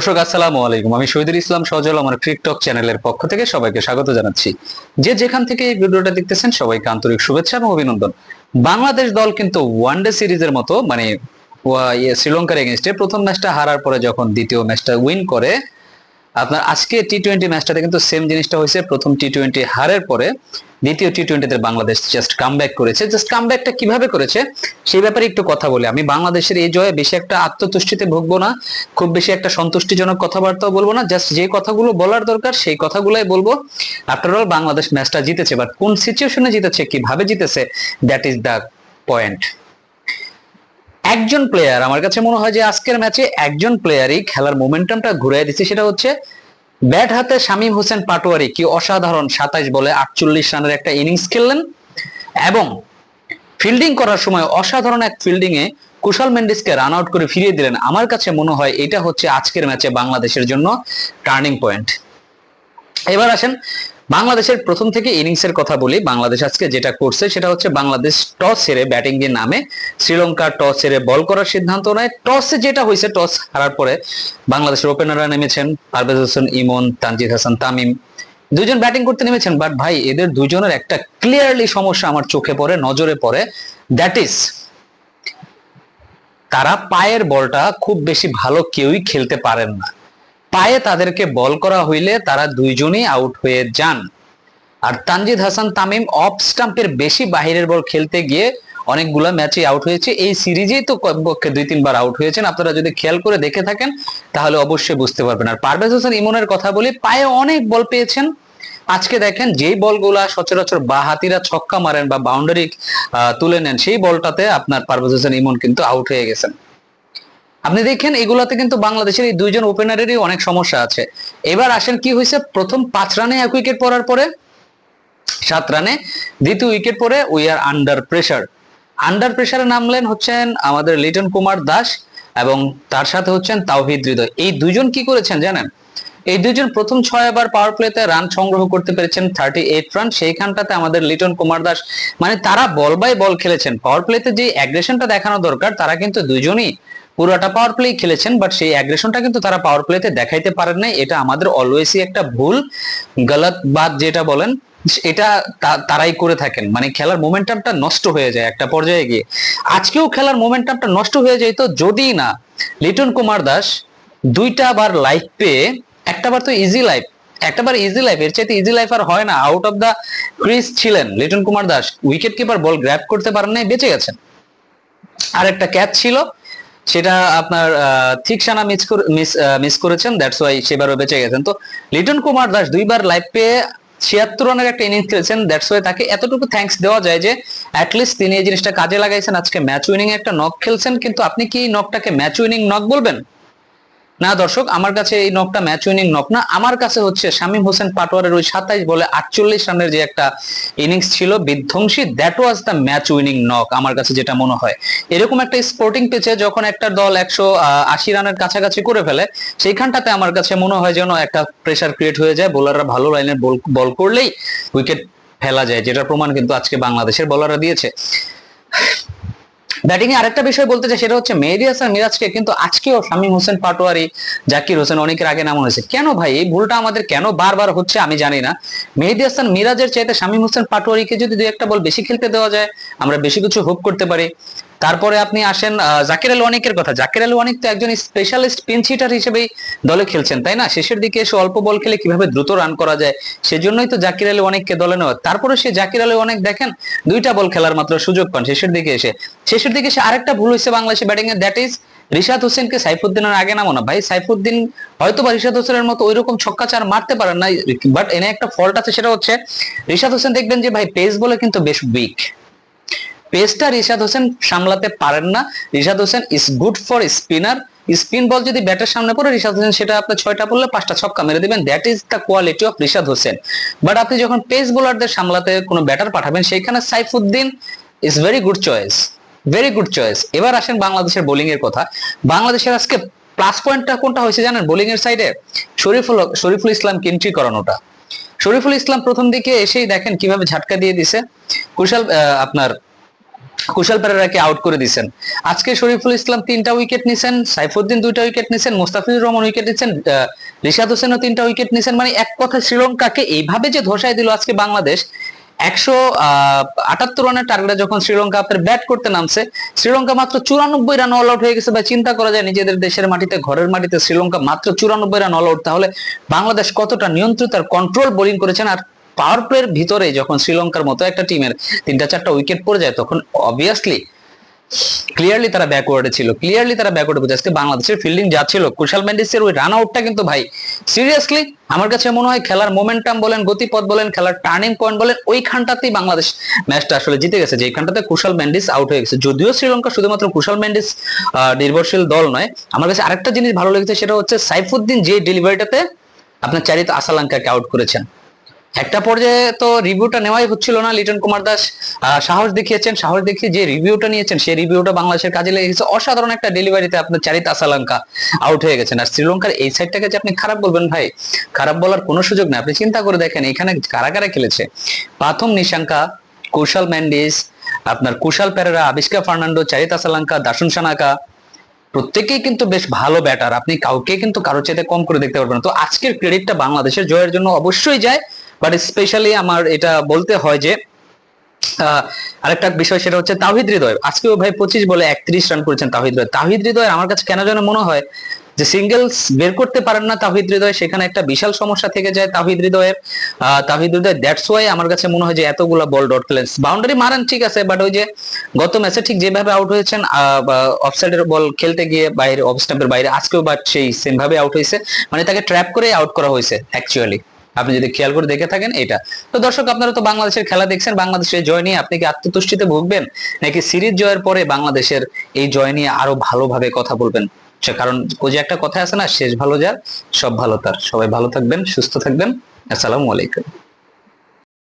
দর্শক, আসসালামু আলাইকুম। আমি শহীদুল ইসলাম সজল, আমার টিকটক চ্যানেলের পক্ষ থেকে সবাইকে স্বাগত জানাচ্ছি। যে যেখান থেকে এই ভিডিওটা দেখতেছেন, সবাইকে আন্তরিক শুভেচ্ছা এবং অভিনন্দন। বাংলাদেশ দল কিন্তু ওয়ানডে সিরিজের মতো মানে ইয়ে শ্রীলঙ্কার এগেনস্টে প্রথম ম্যাচটা হারার পরে যখন দ্বিতীয় ম্যাচটা উইন করে আপনার আজকে টি টোয়েন্টি ম্যাচটাতে কিন্তু সেম জিনিসটা হয়েছে। প্রথম টি টোয়েন্টি হারের পরে দ্বিতীয় টি টোয়েন্টিতে বাংলাদেশ জাস্ট কামব্যাক করেছে। জাস্ট কামব্যাকটা কীভাবে করেছে, সেই ব্যাপারে একটু কথা বলি। আমি বাংলাদেশের এই জয়ে বেশি একটা আত্মতুষ্টিতে ভুগবো না, খুব বেশি একটা সন্তুষ্টিজনক কথাবার্তাও বলব না। জাস্ট যে কথাগুলো বলার দরকার, সেই কথাগুলাই বলব। আফটার অল বাংলাদেশ ম্যাচটা জিতেছে বাট কোন সিচুয়েশনে জিতেছে, কীভাবে জিতেছে দ্যাট ইজ দ্য পয়েন্ট একজন প্লেয়ার আমার কাছে মনে হয় যে আজকের ম্যাচে একজন প্লেয়ারই খেলার মোমেন্টামটা ঘুরিয়ে দিচ্ছে, সেটা হচ্ছে ব্যাট হাতে শামীম হোসেন পাটোয়ারি, কি অসাধারণ সাতাইশ বলে আটচল্লিশ রানের একটা ইনিংস খেললেন এবং ফিল্ডিং করার সময় অসাধারণ এক ফিল্ডিং এ কুশল মেন্ডিসকে রান আউট করে ফিরিয়ে দিলেন। আমার কাছে মনে হয় এটা হচ্ছে আজকের ম্যাচে বাংলাদেশের জন্য টার্নিং পয়েন্ট এবার আসেন বাংলাদেশের প্রথম থেকে ইনিংস এর কথা বলি, বাংলাদেশ আজকে যেটা করছে সেটা হচ্ছে বাংলাদেশ টস হেরে ব্যাটিং এর নামে শ্রীলঙ্কা টস হেরে বল করার সিদ্ধান্ত নেয়। টসে যেটা হয়েছে, টস হারার পরে বাংলাদেশের ওপেনাররা নেমেছেন পারভেজ হোসেন, ইমন, তানজিদ হাসান, তামিম। দুজন ব্যাটিং করতে নেমেছেন বাট ভাই, এদের দুজনের একটা ক্লিয়ারলি সমস্যা আমার চোখে পড়ে, নজরে পড়ে। দ্যাট ইজ তারা পায়ের বলটা খুব বেশি ভালো কেউই খেলতে পারেন না। পায়ে তাদেরকে বল করা হইলে তারা দুইজনই আউট হয়ে যান। আর তানজিদ হাসান তামিম অফ স্টাম্পের বেশি বাহিরের বল খেলতে গিয়ে অনেকগুলা ম্যাচে আউট হয়েছে। এই সিরিজেই তো কমপক্ষে দুই, তিনবার আউট হয়েছেন। আপনারা যদি খেয়াল করে দেখে থাকেন, তাহলে অবশ্যই বুঝতে পারবেন। আর পারভেজ হোসেন ইমনের কথা বলি, পায়ে অনেক বল পেয়েছেন। আজকে দেখেন যেই বলগুলা সচরাচর বা হাতিরা ছক্কা মারেন বা বাউন্ডারি তুলে নেন, সেই বলটাতে আপনার পারভেজ হোসেন ইমন কিন্তু আউট হয়ে গেছেন। আপনি দেখেন, এগুলাতে কিন্তু বাংলাদেশের এই দুইজন ওপেনারেরই অনেক সমস্যা আছে। এবার আসেন কি হয়েছে? প্রথম পাঁচ রানে এক উইকেট পড়ার পরে, সাত রানে। দ্বিতীয় উইকেট পরে we are under pressure under প্রেসারে নামলেন হচ্ছেন আমাদের লিটন কুমার দাস এবং তার সাথে হচ্ছেন তাওহিদ হৃদয়। এই দুজন কি করেছেন জানেন? এই দুজন প্রথম ছয় বার পাওয়ার প্লেতে রান সংগ্রহ করতে পেরেছেন থার্টি এইট রান সেইখানটাতে আমাদের লিটন কুমার দাস মানে তারা বল বাই বল খেলেছেন। পাওয়ার প্লেতে যে অ্যাগ্রেশনটা দেখানো দরকার, তারা কিন্তু দুইজনই পুরোটা পাওয়ার প্লে খেলেছেন বাট সেই অ্যাগ্রেশনটা কিন্তু তারা পাওয়ার প্লেতে দেখাইতে পারেন নাই। এটা আমাদের অলওয়েজই একটা ভুল, গলত বাদ যেটা বলেন, এটা তারাই করে থাকেন। মানে খেলার মোমেন্টামটা নষ্ট হয়ে যায় একটা পর্যায়ে গিয়ে। আজকেও খেলার মোমেন্টামটা নষ্ট হয়ে যায় তো যদি না, লিটন কুমার দাস দুইটা বার লাইফ পেয়ে, একটা বার তো ইজি লাইফ একটা বার ইজি লাইফ এর চাইতে ইজি লাইফ আর হয় না। আউট অফ দা ক্রিজ ছিলেন Liton Kumar Das. Wicket keeper ball grab করতে পারেন নাই, বেঁচে গেছেন। আর একটা ক্যাচ ছিল সেটা আপনার থিকসানা মিস মিস করেছেন দ্যাটস ওয়াই সেবারও বেঁচে গেছেন। তো লিটন কুমার দাস দুইবার লাইভ পেয়ে ছিয়াত্তর রানের একটা ইনিংস খেলেছেন দ্যাটস ওয়াই তাকে এতটুকু থ্যাঙ্কস দেওয়া যায় যে অ্যাটলিস্ট তিনি এই জিনিসটা কাজে লাগাইছেন। আজকে ম্যাচ উইনিং একটা নক খেলছেন, কিন্তু আপনি কি নকটাকে ম্যাচ উইনিং নক বলবেন? না দর্শক, আমার কাছে এই নকটা ম্যাচ উইনিং নক না। আমার কাছে হচ্ছে শামীম হোসেন পাটোয়ারের ওই সাতাইশ বলে আটচল্লিশ রানের যে একটা ইনিংস ছিল, বিধ্বংসী that was the match winning knock আমার কাছে যেটা মনে হয়। এরকম একটা স্পোর্টিং পিচে যখন একটা দল একশো আশি রানের কাছাকাছি করে ফেলে, সেইখানটাতে আমার কাছে মনে হয় যেন একটা প্রেশার ক্রিয়েট হয়ে যায়। বোলাররা ভালো লাইনের বল করলেই উইকেট ফেলা যায়, যেটার প্রমাণ কিন্তু আজকে বাংলাদেশের বোলাররা দিয়েছে। ব্যাটিং এ আরেকটা বিষয় বলতে চাই, সেটা হচ্ছে মেহেদি হাসান মিরাজকে কিন্তু আজকেও শামীম হোসেন পাটোয়ারি, জাকির হোসেন অনেকের আগে নাম হয়েছে। কেন ভাই, এই ভুলটা আমাদের কেন বারবার হচ্ছে আমি জানি না। মেহেদি হাসান মিরাজের চাইতে শামীম হোসেন পাটোয়ারিকে যদি দু একটা বল বেশি খেলতে দেওয়া যায়, আমরা বেশি কিছু হোপ করতে পারি। তারপরে আপনি আসেন জাকির আলী অনেকের কথা। জাকির আলী অনেক তো একজন স্পেশালিস্ট পিন হিটার হিসেবেই দলে খেলছেন, তাই না? শেষের দিকে এসে অল্প বল খেলে কীভাবে দ্রুত রান করা যায়, সেজন্যই তো জাকির আলী অনেককে দলে নেওয়া। তারপরে সে জাকির আলী অনেক দেখেন, দুইটা বল খেলার মাত্র সুযোগ পান শেষের দিকে এসে। শেষের দিকে সে আরেকটা ভুল হয়েছে বাংলাদেশে ব্যাটিং এ দ্যাট ইজ রিশাদ হোসেনকে সাইফুদ্দিনের আগে নামো না ভাই, সাইফুদ্দিন হয়তো বা রিশাদ হোসেনের মতো ওইরকম ছক্কা চার মারতে পারেন না বাট এনে একটা ফল্ট আছে, সেটা হচ্ছে রিশাদ হোসেন দেখবেন যে, ভাই পেস বলে কিন্তু বেশ উইক পেসটা রিশাদ হোসেন সামলাতে পারেন না। Rishad Hossain is good for spinner spin ball যদি ব্যাটের সামনে পড়ে, রিশাদ হোসেন সেটা আপনার ছয়টা পড়লে পাঁচটা ছক্কা মেরে দেবেন। That is the quality of Rishad Hossain. But আপনি যখন পেস বোলারদের সামলাতে কোনো ব্যাটার পাঠাবেন, সেইখানে Saifuddin is very good choice very good choice এবার আসেন বাংলাদেশের বোলিং এর কথা। বাংলাদেশের আজকে প্লাস পয়েন্টটা কোনটা হয়েছে জানেন বোলিং এর সাইডে শরীফুল শরীফুল ইসলাম এন্ট্রি করানোটা। শরীফুল ইসলাম প্রথম দিকে এসেই দেখেন কীভাবে ঝাটকা দিয়ে দিছে। কুশাল আপনার কুশাল পেরেরাকে আউট করে দিয়েছেন আজকে শরীফুল ইসলাম তিনটা উইকেট নিছেন, সাইফুদ্দিন দুইটা উইকেট নিছেন, মুস্তাফিজুর রহমান উইকেট নিছেন রিশাদ হোসেনও তিনটা উইকেট নিছেন। মানে এক কথা শ্রীলঙ্কাকে এইভাবে যে ধসায় দিল আজকে বাংলাদেশ, একশো আটাত্তর রানের টার্গেটে যখন শ্রীলঙ্কা আপনার ব্যাট করতে নামছে, শ্রীলঙ্কা মাত্র চুরানব্বই রান অল আউট হয়ে গেছে বা চিন্তা করা যায় নিজেদের দেশের মাটিতে, ঘরের মাটিতে শ্রীলঙ্কা মাত্র চুরানব্বই রান অল আউট তাহলে বাংলাদেশ কতটা নিয়ন্ত্রিত আর কন্ট্রোল বোলিং করেছেন? আর পাওয়ার প্লের ভিতরে যখন শ্রীলঙ্কার মতো একটা টিমের তিনটা চারটা উইকেট পড়ে যায়, তখন অবভিয়াসলি ক্লিয়ারলি তারা ব্যাকওয়ার্ডে ছিল। ক্লিয়ারলি তারা ব্যাকওয়ার্ডে বুঝে আজকে বাংলাদেশের ফিল্ডিং যা ছিল, কুশাল মেন্ডিসের ওই রান আউটটা কিন্তু ভাই সিরিয়াসলি আমার কাছে মনে হয় খেলার মোমেন্টাম বলেন, গতিপথ বলেন, খেলার টার্নিং পয়েন্ট বলেন, ওইখানটাতেই বাংলাদেশ ম্যাচটা আসলে জিতে গেছে। যেখানটাতে কুশাল মেন্ডিস আউট হয়ে গেছে। যদিও শ্রীলঙ্কা শুধুমাত্র কুশাল মেন্ডিস নির্ভরশীল দল নয়, আমার কাছে আরেকটা জিনিস ভালো লেগেছে, সেটা হচ্ছে সাইফুদ্দিন যে ডেলিভারিটাতে আপনার চারিত আসালাঙ্কাকে আউট করেছেন। একটা পর্যায়ে তো রিভিউটা নেওয়াই হচ্ছিল না, লিটন কুমার দাস সাহস দেখিয়েছেন, সাহস দেখিয়ে যে রিভিউটা নিয়েছেন, সেই রিভিউটা বাংলাদেশের কাজে লেগেছে। অসাধারণ একটা ডেলিভারিতে আপনার চারিত আসালাঙ্কা আউট হয়ে গেছেন। আর শ্রীলঙ্কার এই সাইডটাকে যে আপনি খারাপ বলবেন ভাই, খারাপ বলার কোনো সুযোগ নেই। আপনি চিন্তা করে দেখেন, এখানে কারা কারা খেলেছে? প্রথম নিশাঙ্কা, কুশাল ম্যান্ডিস আপনার কুশাল পেরেরা আবিষ্কা ফার্নান্ডো, চারিত আসালাঙ্কা দাসুন সানাকা। প্রত্যেকেই কিন্তু বেশ ভালো ব্যাটার আপনি কাউকে কিন্তু কারও চেয়ে কম করে দেখতে পারবেন তো আজকের ক্রেডিটটা বাংলাদেশের জয়ের জন্য অবশ্যই যায়। বাট স্পেশালি আমার এটা বলতে হয় যে আরেকটা বিষয় সেটা হচ্ছে তাহিদ হৃদয়। আজকেও ভাই পঁচিশ বলে একত্রিশ রান করেছেন তাহিদ হৃদয়। তাহিদ হৃদয় আমার কাছে কেন যেন মনে হয় যে সিঙ্গেলস বের করতে পারেন না তাহিদ হৃদয়, সেখানে একটা বিশাল সমস্যা থেকে যায় তাহিদ হৃদয়ের। তাহিদ হৃদয় দ্যাটস ওয়াই আমার কাছে মনে হয় যে, এতগুলা বল ডট খেলেন বাউন্ডারি মারেন, ঠিক আছে বাট ওই যে গত ম্যাচে ঠিক যেভাবে আউট হয়েছেন অফসাইডের বল খেলতে গিয়ে বাইরে অফ স্টাম্পের বাইরে, আজকেও বাট সেই সেম ভাবে আউট হয়েছে। মানে তাকে ট্র্যাপ করে আউট করা হয়েছে অ্যাকচুয়ালি আপনি যদি খেয়াল করে দেখে থাকেন এটা। তো দর্শক, আপনারা তো বাংলাদেশের খেলা দেখছেন, বাংলাদেশের জয় নিয়ে আপনি কি আত্মতুষ্টিতে ভুগবেন? নাকি সিরিজ জয়ের পরে বাংলাদেশের এই জয় নিয়ে আরও ভালোভাবে কথা বলবেন? কারণ ওই যে একটা কথা আছে না, শেষ ভালো যার, সব ভালো তার। সবাই ভালো থাকবেন, সুস্থ থাকবেন। আসসালামু আলাইকুম।